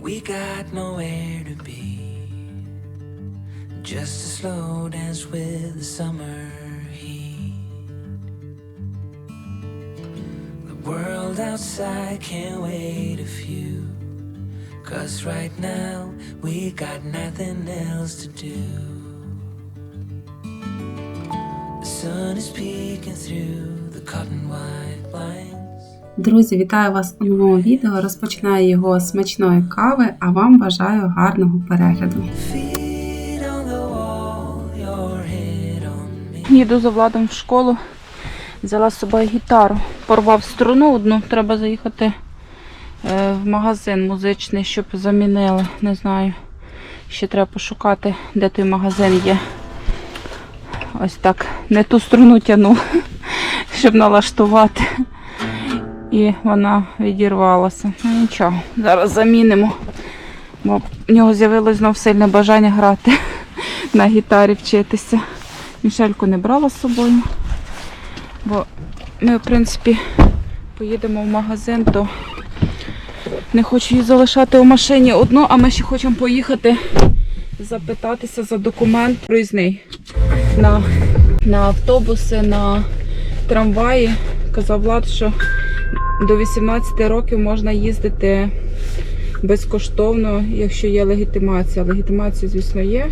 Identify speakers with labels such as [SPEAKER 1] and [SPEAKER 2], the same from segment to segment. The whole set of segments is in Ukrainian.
[SPEAKER 1] We got nowhere to be. Just a slow dance with the summer heat. The world outside can't wait a few. Cause right now we got nothing else to do. The sun is peeking through the cotton white blinds.
[SPEAKER 2] Друзі, вітаю вас у новому відео. Розпочинаю його з смачної кави, а вам бажаю гарного перегляду.
[SPEAKER 3] Їду за владом в школу. Взяла з собою гітару. Порвав струну одну. Треба заїхати е, в магазин музичний, щоб замінили. Не знаю. Ще треба пошукати, де той магазин є. Ось так. Не ту струну тяну, щоб налаштувати. І вона відірвалася. Ну нічого, зараз замінимо. Бо в нього з'явилось знов сильне бажання грати на гітарі вчитися. Мішельку не брала з собою. Бо ми, в принципі, поїдемо в магазин, то не хочу її залишати у машині одну, а ми ще хочемо поїхати запитатися за документ проїзний на, на автобуси, на трамваї. Казав Влад, що до 18 років можна їздити безкоштовно, якщо є легітимація. Легітимація, звісно, є.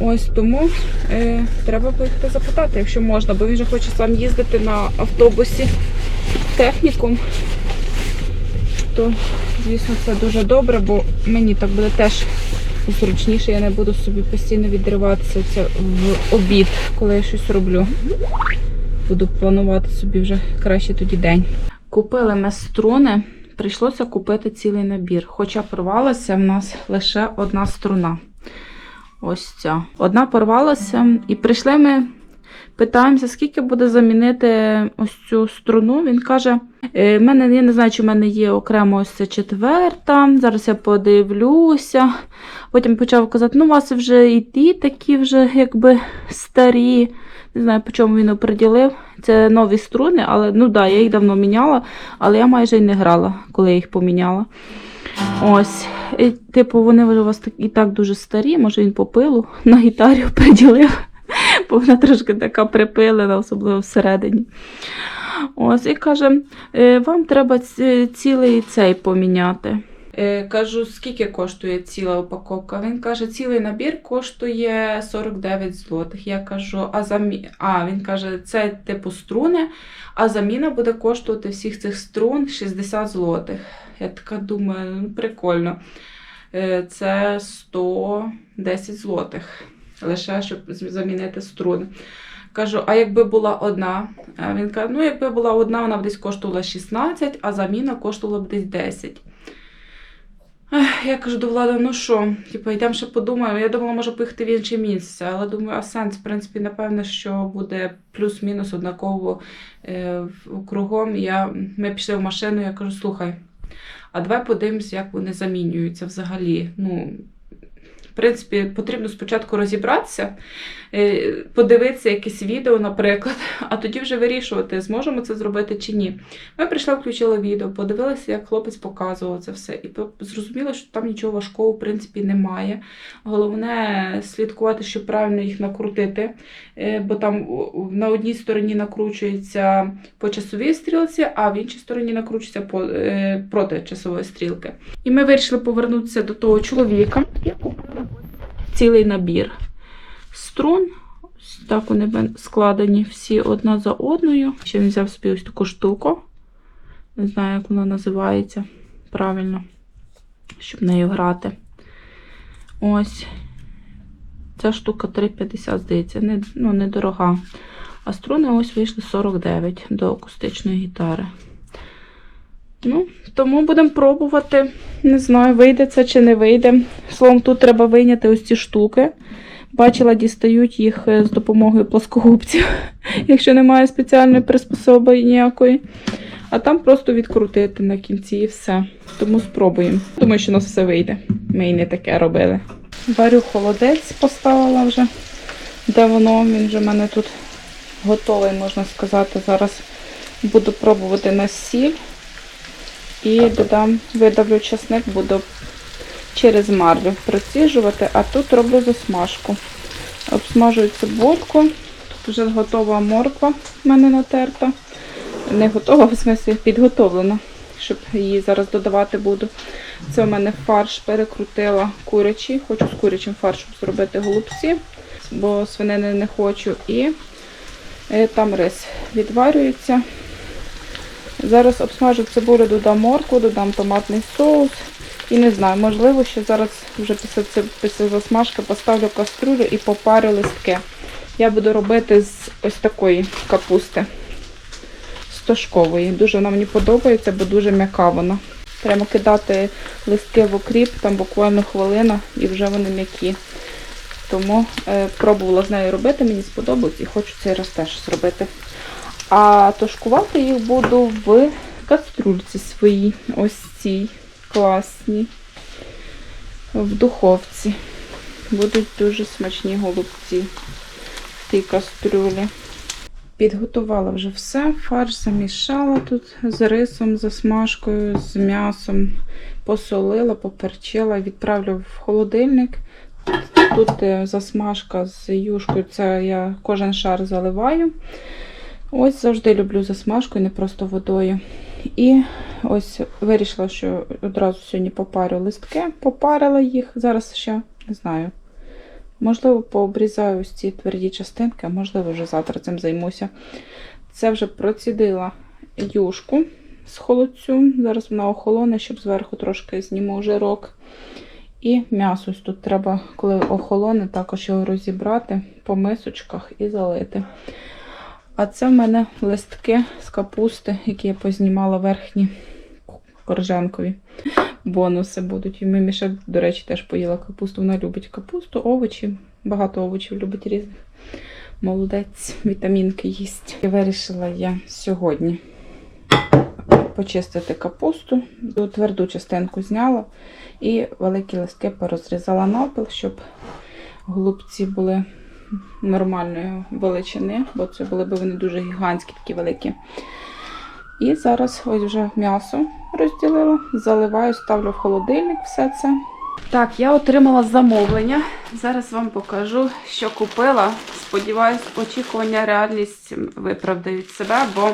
[SPEAKER 3] Ось тому е, треба поїхати запитати, якщо можна, бо він же хоче сам їздити на автобусі технікум. То, звісно, це дуже добре, бо мені так буде теж зручніше, я не буду собі постійно відриватися це в обід, коли я щось роблю. Буду планувати собі вже краще тоді день. Купили ми струни, прийшлося купити цілий набір. Хоча порвалася в нас лише одна струна. Ось ця. Одна порвалася, і прийшли ми. Питаємося, скільки буде замінити ось цю струну. Він каже: «Е, в мене, я не знаю, чи в мене є окремо ось ця четверта. Зараз я подивлюся. Потім почав казати, ну, у вас вже і ті такі вже якби старі. Не знаю, по чому він оприділив. Це нові струни, але ну да, я їх давно міняла, але я майже й не грала, коли я їх поміняла. Ось. І, типу, вони вже у вас і так дуже старі, може він по пилу на гітарі приділив, бо вона трошки така припилена, особливо всередині. Ось, і каже, «Е, вам треба цілий цей поміняти. Е, Кажу, скільки коштує ціла упаковка? Він каже, цілий набір коштує 49 злотих. Я кажу, а замі... а він каже, це типу струни, а заміна буде коштувати всіх цих струн 60 злотих. Я така думаю, ну прикольно. Е, Це 110 злотих. Лише щоб замінити струни. Кажу, а якби була одна? Він каже, ну якби була одна, вона б десь коштувала 16, а заміна коштувала б десь 10. Я кажу до влади, ну що, типу, йдемо ще подумаємо. Я думала, може поїхати в інше місце, але думаю, а сенс, в принципі, напевно, що буде плюс-мінус однаково е, кругом. Я, ми пішли в машину, я кажу, слухай, а давай подивимося, як вони замінюються взагалі. Ну, в принципі, потрібно спочатку розібратися, подивитися якесь відео, наприклад, а тоді вже вирішувати, зможемо це зробити чи ні. Ми прийшли, включили відео, подивилися, як хлопець показував це все, і зрозуміло, що там нічого важкого, в принципі, немає. Головне слідкувати, щоб правильно їх накрутити, е, бо там на одній стороні накручується по часовій стрілці, а в іншій стороні накручується по, е, проти часової стрілки. І ми вирішили повернутися до того чоловіка. Я купила цілий набір струн. Ось так вони складені всі одна за одною. Ще він взяв собі ось таку штуку. Не знаю, як вона називається правильно, щоб нею грати. Ось. Ця штука 3,50, здається, не, ну, недорога. А струни ось вийшли 49 до акустичної гітари. Ну, тому будемо пробувати. Не знаю, вийде це чи не вийде. Словом, тут треба вийняти ось ці штуки. Бачила, дістають їх е, з допомогою плоскогубців, якщо немає спеціальної приспособи ніякої. А там просто відкрутити на кінці і все. Тому спробуємо. Думаю, що у нас все вийде. Ми і не таке робили. Варю холодець, поставила вже. Де воно? Він вже в мене тут готовий, можна сказати. Зараз буду пробувати на сіль. І додам, видавлю часник, буду через марлю проціжувати, а тут роблю засмажку. Обсмажую цибульку. Тут вже готова морква в мене натерта. Не готова, в смислі підготовлена, щоб її зараз додавати буду. Це у мене фарш перекрутила курячий. Хочу з курячим фаршем зробити голубці, бо свинини не хочу. І е, там рис відварюється. Зараз обсмажу цибулю, додам моркву, додам томатний соус. І не знаю, можливо, що зараз вже після, після засмажки поставлю каструлю і попарю листки. Я буду робити з ось такої капусти стошкової. Дуже вона мені подобається, бо дуже м'яка вона. Треба кидати листки в окріп, там буквально хвилина і вже вони м'які. Тому е, пробувала з нею робити, мені сподобалось і хочу цей раз теж зробити. А тушкувати їх буду в каструльці своїй, ось цій класній, в духовці. Будуть дуже смачні голубці в тій кастрюлі. Підготувала вже все, фарш замішала тут з рисом, засмажкою, з м'ясом, посолила, поперчила, відправлю в холодильник. Тут е, засмажка з юшкою, це я кожен шар заливаю. Ось завжди люблю засмажку, не просто водою. І ось вирішила, що одразу сьогодні попарю листки, попарила їх. Зараз ще не знаю. Можливо, пообрізаю ось ці тверді частинки, а можливо, вже завтра цим займуся. Це вже процідила юшку з холодцю. Зараз вона охолоне, щоб зверху трошки зніму жирок. І м'ясо ось тут треба, коли охолоне, також його розібрати по мисочках і залити. А це в мене листки з капусти, які я познімала верхні коржанкові. Бонуси будуть. І Мимі ще, до речі, теж поїла капусту. Вона любить капусту, овочі. Багато овочів любить різних. Молодець, вітамінки їсть. І вирішила я сьогодні почистити капусту. Тверду частинку зняла і великі листки порозрізала навпіл, щоб голубці були нормальної величини, бо це були б вони дуже гігантські, такі великі. І зараз ось вже м'ясо розділила, заливаю, ставлю в холодильник все це. Так, я отримала замовлення. Зараз вам покажу, що купила. Сподіваюсь, очікування, реальність виправдають себе, бо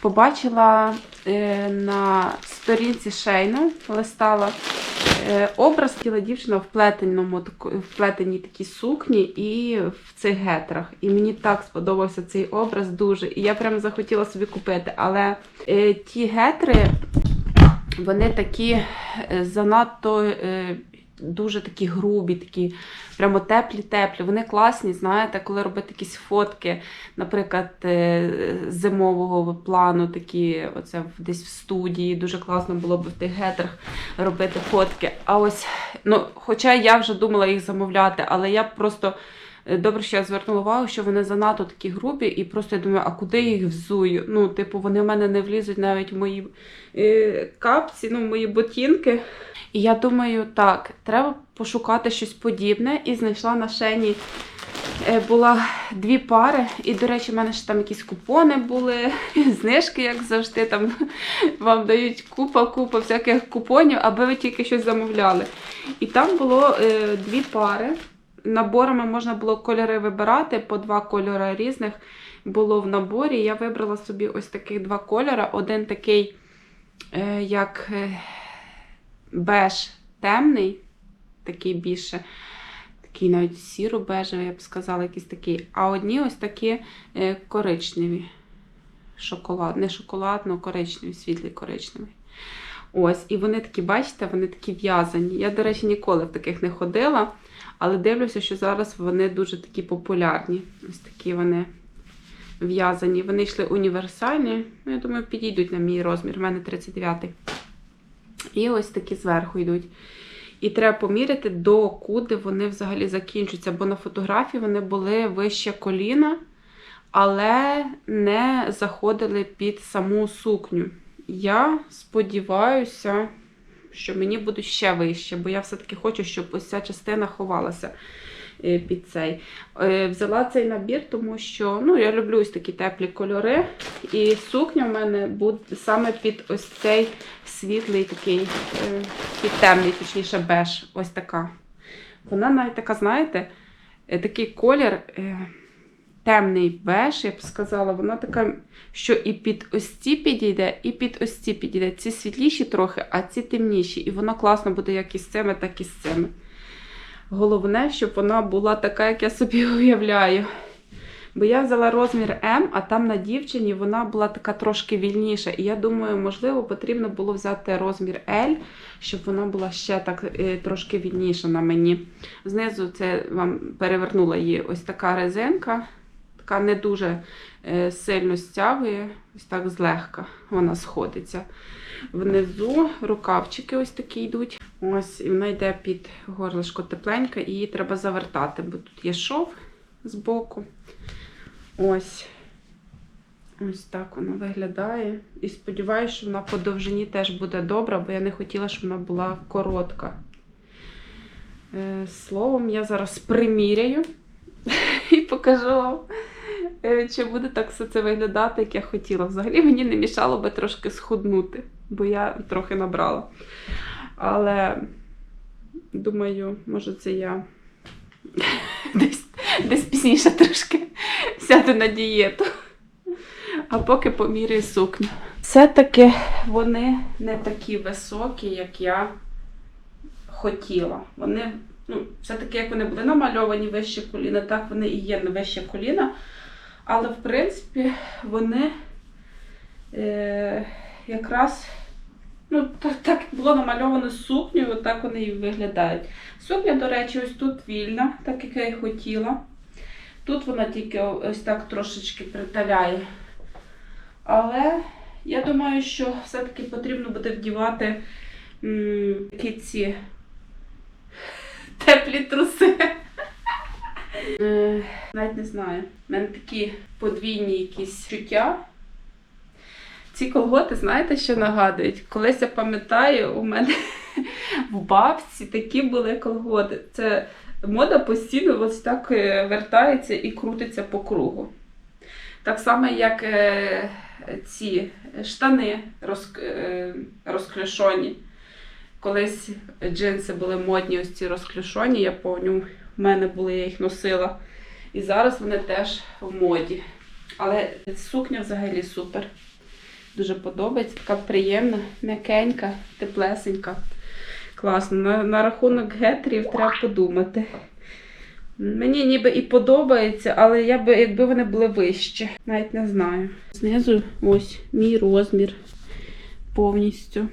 [SPEAKER 3] побачила е, на сторінці Шейну, листала образ тіла дівчина в плетеному, в плетеній такій сукні і в цих гетрах. І мені так сподобався цей образ дуже. І я прям захотіла собі купити. Але е, ті гетри, вони такі е, занадто. Дуже такі грубі, такі прямо теплі-теплі. Вони класні, знаєте, коли робити якісь фотки, наприклад, е, зимового плану, такі оце десь в студії. Дуже класно було б в тих гетрах робити фотки. А ось, ну, хоча я вже думала їх замовляти, але я просто добре, що я звернула увагу, що вони занадто такі грубі, і просто я думаю, а куди я їх взую? Ну, типу, вони в мене не влізуть навіть в мої е, капці, ну, в мої ботинки. І я думаю, так, треба пошукати щось подібне. І знайшла на шені е, була дві пари. І, до речі, в мене ще там якісь купони були, знижки, як завжди. Там вам дають купа-купа всяких купонів, аби ви тільки щось замовляли. І там було е, дві пари. Наборами можна було кольори вибирати, по два кольори різних було в наборі. Я вибрала собі ось таких два кольори. Один такий, е, як е, беж темний, такий більше, такий навіть сіро-бежевий, я б сказала, якийсь такий. А одні ось такі е, коричневі. Шоколад, не шоколадно, коричневі, світлі коричневі. Ось, і вони такі, бачите, вони такі в'язані. Я, до речі, ніколи в таких не ходила, але дивлюся, що зараз вони дуже такі популярні. Ось такі вони в'язані. Вони йшли універсальні. Ну, я думаю, підійдуть на мій розмір. У мене 39-й. І ось такі зверху йдуть. І треба поміряти, до куди вони взагалі закінчуються. Бо на фотографії вони були вище коліна, але не заходили під саму сукню. Я сподіваюся, що мені будуть ще вище, бо я все-таки хочу, щоб ось ця частина ховалася. е, під цей. Е, Взяла цей набір, тому що ну, я люблю ось такі теплі кольори. І сукня в мене буде саме під ось цей світлий такий, е, під темний, точніше, беж. Ось така. Вона навіть така, знаєте, такий колір. Темний беж, я б сказала, вона така, що і під ось ці підійде, і під ось ці підійде. Ці світліші трохи, а ці темніші. І воно класно буде як із цими, так і з цими. Головне, щоб вона була така, як я собі уявляю. Бо я взяла розмір М, а там на дівчині вона була така трошки вільніша. І я думаю, можливо, потрібно було взяти розмір L, щоб вона була ще так е, трошки вільніша на мені. Знизу це вам перевернула її ось така резинка, така не дуже е, сильно стягує, ось так злегка вона сходиться. Внизу рукавчики ось такі йдуть. Ось, і вона йде під горлишко тепленька, і її треба завертати, бо тут є шов з боку. Ось. Ось так вона виглядає. І сподіваюся, що вона по довжині теж буде добра, бо я не хотіла, щоб вона була коротка. Е, Словом, я зараз приміряю і покажу вам, чи буде так все це виглядати, як я хотіла. Взагалі мені не мішало би трошки схуднути, бо я трохи набрала. Але думаю, може, це я десь, десь пізніше трошки сяду на дієту. А поки поміряю сукню. Все-таки вони не такі високі, як я хотіла. Вони, ну, все-таки, як вони були намальовані вище коліна, так вони і є вище коліна. Але, в принципі, вони е, якраз ну, так, було намальовано сукнею, так вони і виглядають. Сукня, до речі, ось тут вільна, так як я і хотіла. Тут вона тільки ось так трошечки приталяє. Але я думаю, що все-таки потрібно буде вдівати м, ці теплі труси. Е, Навіть не знаю. У мене такі подвійні якісь чуття. Ці колготи, знаєте, що нагадують? Колись я пам'ятаю, у мене в бабці такі були колготи. Це мода постійно ось так е, вертається і крутиться по кругу. Так само, як е, ці штани роз, розклюшоні. Колись джинси були модні, ось ці розклюшоні, я пам'ятаю, в мене були, я їх носила. І зараз вони теж в моді. Але сукня взагалі супер. Дуже подобається, така приємна, м'якенька, теплесенька. Класно. На, на рахунок гетрів треба подумати. Мені ніби і подобається, але я би, якби вони були вищі, навіть не знаю. Знизу ось мій розмір повністю.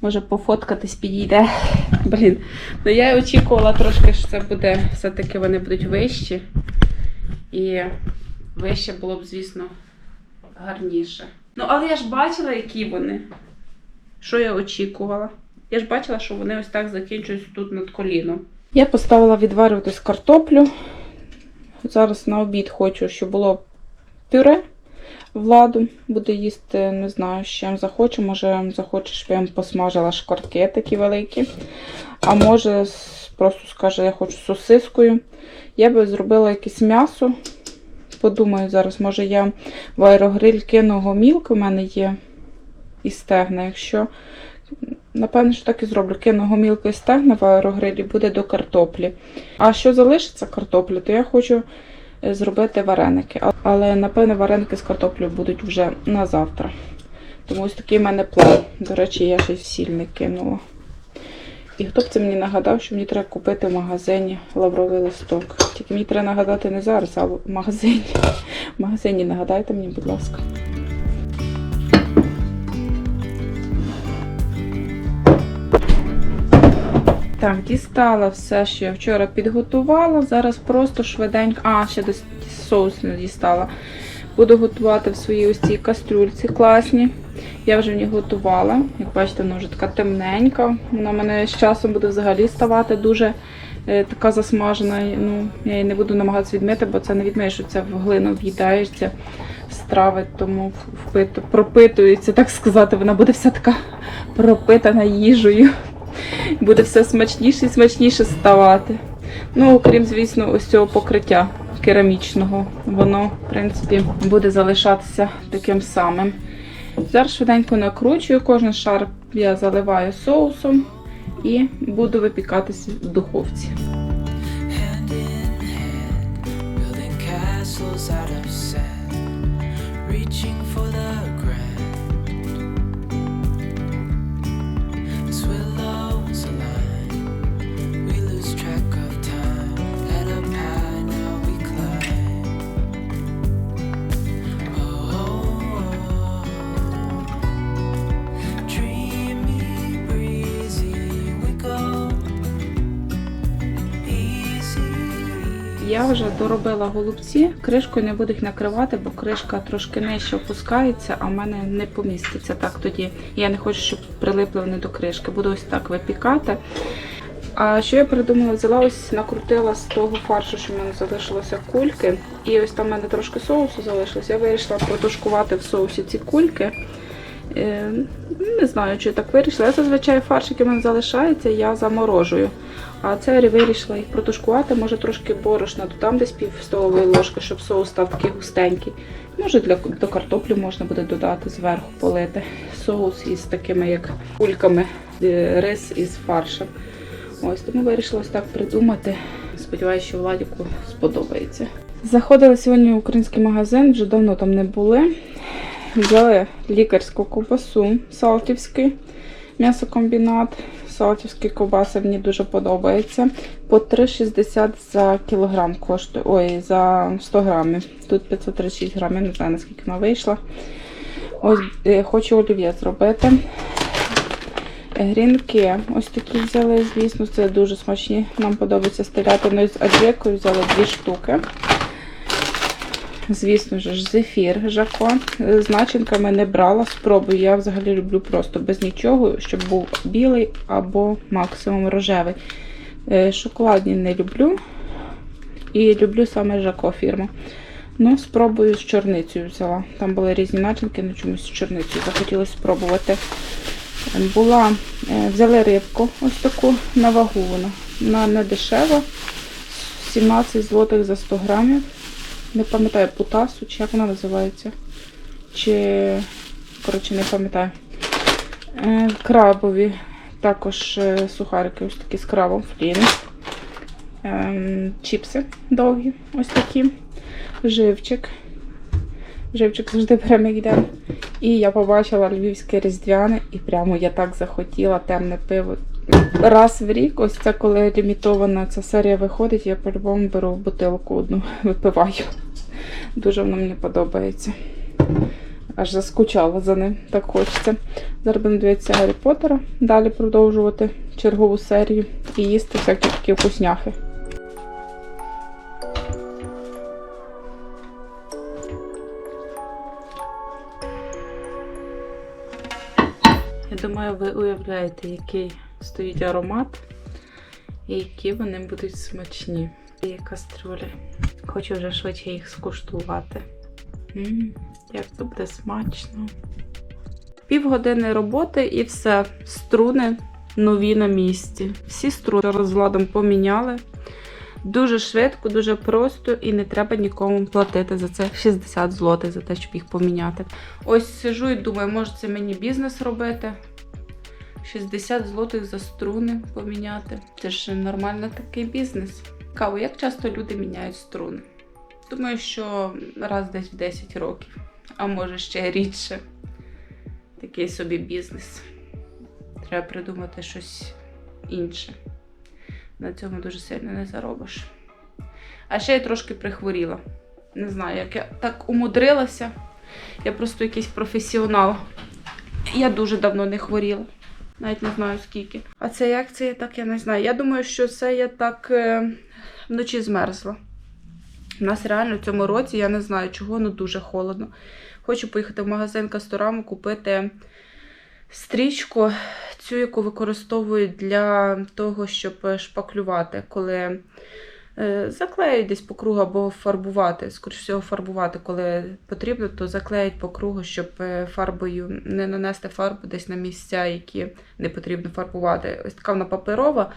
[SPEAKER 3] Може пофоткатись підійде. Блін. Ну я очікувала трошки, що це буде, все-таки вони будуть вищі. І вище було б, звісно, гарніше. Ну, але я ж бачила, які вони. Що я очікувала? Я ж бачила, що вони ось так закінчуються тут над коліном. Я поставила відварюватись картоплю. Зараз на обід хочу, щоб було пюре. Владу буде їсти, не знаю, з чим захоче. Може, захоче, щоб я їм посмажила шквартки такі великі. А може, просто скаже, я хочу сосискою. Я би зробила якесь м'ясо. Подумаю зараз, може я в аерогриль кину гомілки, у мене є і стегна. Якщо, напевно, що так і зроблю. Кину гомілки і стегна в аерогрилі, буде до картоплі. А що залишиться картоплі, то я хочу зробити вареники. Але, напевне, вареники з картоплею будуть вже на завтра. Тому ось такий в мене план. До речі, я щось сіль не кинула. І хто б це мені нагадав, що мені треба купити в магазині лавровий листок. Тільки мені треба нагадати не зараз, а в магазині. В магазині нагадайте мені, будь ласка. Так, дістала все, що я вчора підготувала. Зараз просто швиденько. А, ще дос- соус не дістала. Буду готувати в своїй ось цій кастрюльці класній. Я вже в ній готувала. Як бачите, вона вже така темненька. Вона в мене з часом буде взагалі ставати дуже е, така засмажена. Ну, я її не буду намагатися відмити, бо це не відмиєш, що це в глину в'їдається страви, тому впиту, пропитується, так сказати. Вона буде вся така пропитана їжею. Буде все смачніше і смачніше ставати. Ну, окрім, звісно, ось цього покриття керамічного. Воно, в принципі, буде залишатися таким самим. Зараз швиденько накручую, кожен шар я заливаю соусом і буду випікатися в духовці.
[SPEAKER 1] out of
[SPEAKER 3] доробила голубці, кришкою не буду їх накривати, бо кришка трошки нижче опускається, а в мене не поміститься так тоді. Я не хочу, щоб прилипли вони до кришки. Буду ось так випікати. А що я придумала? Взяла ось накрутила з того фаршу, що в мене залишилося кульки. І ось там в мене трошки соусу залишилось. Я вирішила протушкувати в соусі ці кульки. Не знаю, чи я так вирішила. Я зазвичай фарш, в мене залишається, я заморожую. А це вирішила їх протушкувати, може трошки борошна, додам десь пів столової ложки, щоб соус став такий густенький. Може для до картоплі можна буде додати зверху полити соус із такими як кульками, е, рис із фаршем. Ось тому вирішила ось так придумати. Сподіваюся, що Владіку сподобається. Заходили сьогодні в український магазин, вже давно там не були. Взяли лікарську ковбасу Салтівський м'ясокомбінат. Салтівські ковбаси мені дуже подобається. По 3,60 за кілограм коштує. Ой, за 100 грамів. Тут 536 грамів, не знаю наскільки вона вийшла. Ось е, хочу олів'є зробити. Грінки ось такі взяли, звісно, це дуже смачні. Нам подобається з телятиною з аджикою, взяли дві штуки. Звісно ж, зефір Жако. З начинками не брала, спробую. Я взагалі люблю просто без нічого, щоб був білий або максимум рожевий. Е, Шоколадні не люблю. І люблю саме Жако фірму. Ну, спробую з чорницею взяла. Там були різні начинки, але чомусь з чорницею захотілося спробувати. Була, е, взяли рибку, ось таку на вагу вона. Вона не дешева. 17 злотих за 100 грамів. Не пам'ятаю путасу, чи як вона називається. Чи, коротше, не пам'ятаю. Е, крабові. Також е, сухарики ось такі з крабом, фліни. Ем, чіпси довгі, ось такі. Живчик. Живчик завжди як йдемо. І я побачила львівське різдвяне, і прямо я так захотіла темне пиво. Раз в рік, ось це коли лімітована ця серія виходить, я по-любому беру бутилку одну, випиваю. Дуже воно мені подобається. Аж заскучала за ним, так хочеться. Зараз будемо дивитися Гаррі Поттера, далі продовжувати чергову серію і їсти всякі такі вкусняхи. Я думаю, ви уявляєте, який стоїть аромат і які вони будуть смачні. І кастрюлі. Хочу вже швидше їх скуштувати. М, як це буде смачно. Півгодини роботи і все. Струни нові на місці. Всі струни розладом поміняли. Дуже швидко, дуже просто і не треба нікому платити за це 60 злотих за те, щоб їх поміняти. Ось сижу і думаю, може це мені бізнес робити. 60 злотих за струни поміняти. Це ж нормальний такий бізнес. Цікаво, як часто люди міняють струни? Думаю, що раз десь в 10 років, а може ще рідше. Такий собі бізнес. Треба придумати щось інше. На цьому дуже сильно не заробиш. А ще я трошки прихворіла. Не знаю, як я так умудрилася. Я просто якийсь професіонал. Я дуже давно не хворіла. Навіть не знаю скільки. А це як це я так, я не знаю. Я думаю, що це я так е, вночі змерзла. У нас реально в цьому році, я не знаю чого, ну дуже холодно. Хочу поїхати в магазин Кастораму, купити стрічку, цю, яку використовують для того, щоб шпаклювати, коли Заклеють десь по кругу або фарбувати. Скоріше всього, фарбувати, коли потрібно, то заклеють по кругу, щоб е, фарбою не нанести фарбу десь на місця, які не потрібно фарбувати. Ось така вона паперова.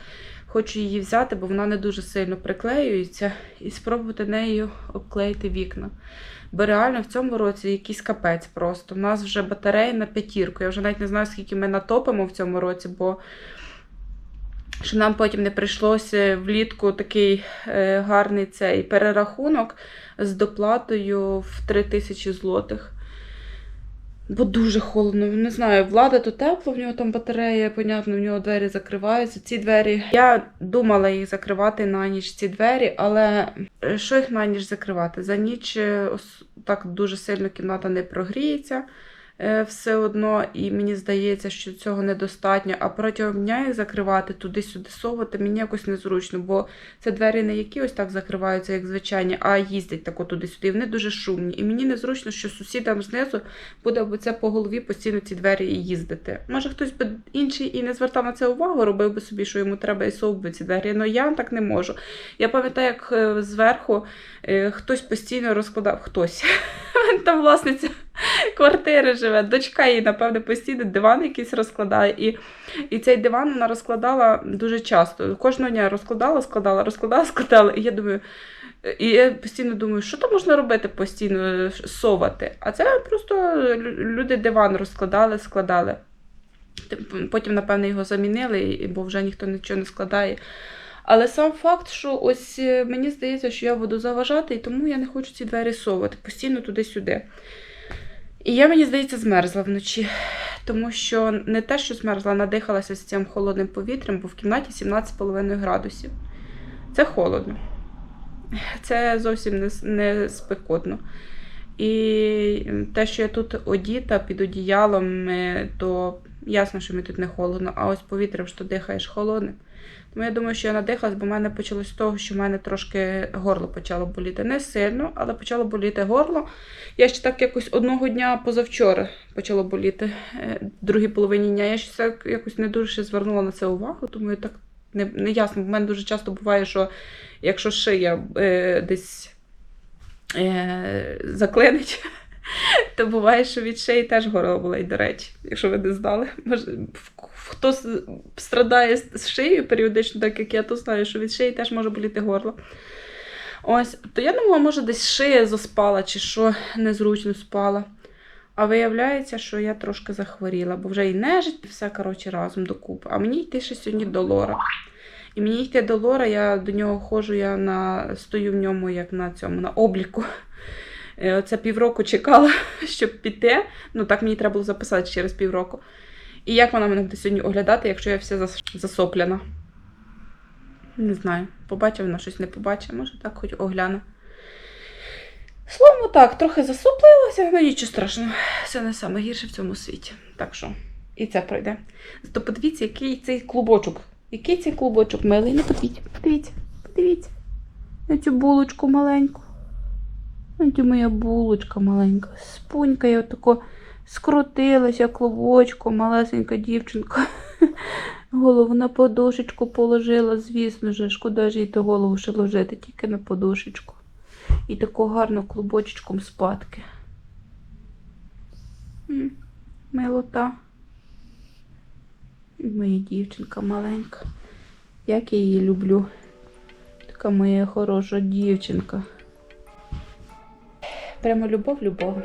[SPEAKER 3] Хочу її взяти, бо вона не дуже сильно приклеюється, і спробувати нею обклеїти вікна. Бо реально в цьому році якийсь капець просто. У нас вже батарея на п'ятірку. Я вже навіть не знаю, скільки ми натопимо в цьому році, бо щоб нам потім не прийшлося влітку такий е, гарний цей перерахунок з доплатою в 3 тисячі злотих. Бо дуже холодно. Не знаю, влада то тепло, в нього там батарея, понятно, в нього двері закриваються. Ці двері. Я думала їх закривати на ніч, ці двері, але е, що їх на ніч закривати? За ніч е, так дуже сильно кімната не прогріється все одно, і мені здається, що цього недостатньо. А протягом дня їх закривати, туди-сюди совати, мені якось незручно, бо це двері не які ось так закриваються, як звичайні, а їздять тако туди-сюди. І вони дуже шумні. І мені незручно, що сусідам знизу буде це по голові постійно ці двері і їздити. Може, хтось би інший і не звертав на це увагу, робив би собі, що йому треба і би ці двері. але я так не можу. Я пам'ятаю, як е, зверху е, хтось постійно розкладав хтось. Там власниця квартири живе, дочка її, напевне, постійно диван якийсь розкладає. І, і цей диван вона розкладала дуже часто. Кожного дня розкладала, складала, розкладала, складала. І я думаю, і я постійно думаю, що там можна робити постійно совати. А це просто люди диван розкладали, складали. Потім, напевне, його замінили, бо вже ніхто нічого не складає. Але сам факт, що ось е, мені здається, що я буду заважати, і тому я не хочу ці двері совати постійно туди-сюди. І я, мені здається, змерзла вночі, тому що не те, що змерзла, надихалася з цим холодним повітрям, бо в кімнаті 17,5 градусів. Це холодно. Це зовсім не, не спекотно. І те, що я тут одіта під одіялом, то ясно, що мені тут не холодно, а ось повітрям, що дихаєш холодним. Тому я думаю, що я надихалась, бо в мене почалось з того, що в мене трошки горло почало боліти. Не сильно, але почало боліти горло. Я ще так якось одного дня позавчора почало боліти, е, другій половині дня. Я ще якось не дуже звернула на це увагу, тому я так не, не ясно. В мене дуже часто буває, що якщо шия е, десь е, заклинить, то буває, що від шиї теж горло болить, до речі, якщо ви не знали. Може, в- хто страдає з шиєю періодично, так як я, то знаю, що від шиї теж може боліти горло. Ось, то я думала, може, десь шия заспала, чи що незручно спала. А виявляється, що я трошки захворіла, бо вже і нежить, і все коротше разом докупи. А мені йти ще сьогодні до Лора. І мені йти до Лора, я до нього ходжу, я на, стою в ньому як на цьому, на обліку. Е, Оце півроку чекала, щоб піти. Ну так мені треба було записати через півроку. І як вона мене буде сьогодні оглядати, якщо я вся зас- засоплена? Не знаю. Побачив вона щось не побачить, може так хоч огляне. Словом, так, трохи засуплилася, ну нічого страшного. Це не саме гірше в цьому світі. Так що, і це пройде. Зато подивіться, який цей клубочок. Який цей клубочок милий. Ну, подивіться, подивіться, подивіться. На цю булочку маленьку. На цю моя булочка маленька. Спунька я отако скрутилася клубочком, малесенька дівчинка. Голову на подушечку положила, звісно ж, шкода ж їй то голову ще ложити, тільки на подушечку. І тако гарно клубочечком спадки. Милота. Моя дівчинка маленька. Як я її люблю. Така моя хороша дівчинка. Прямо любов, любов.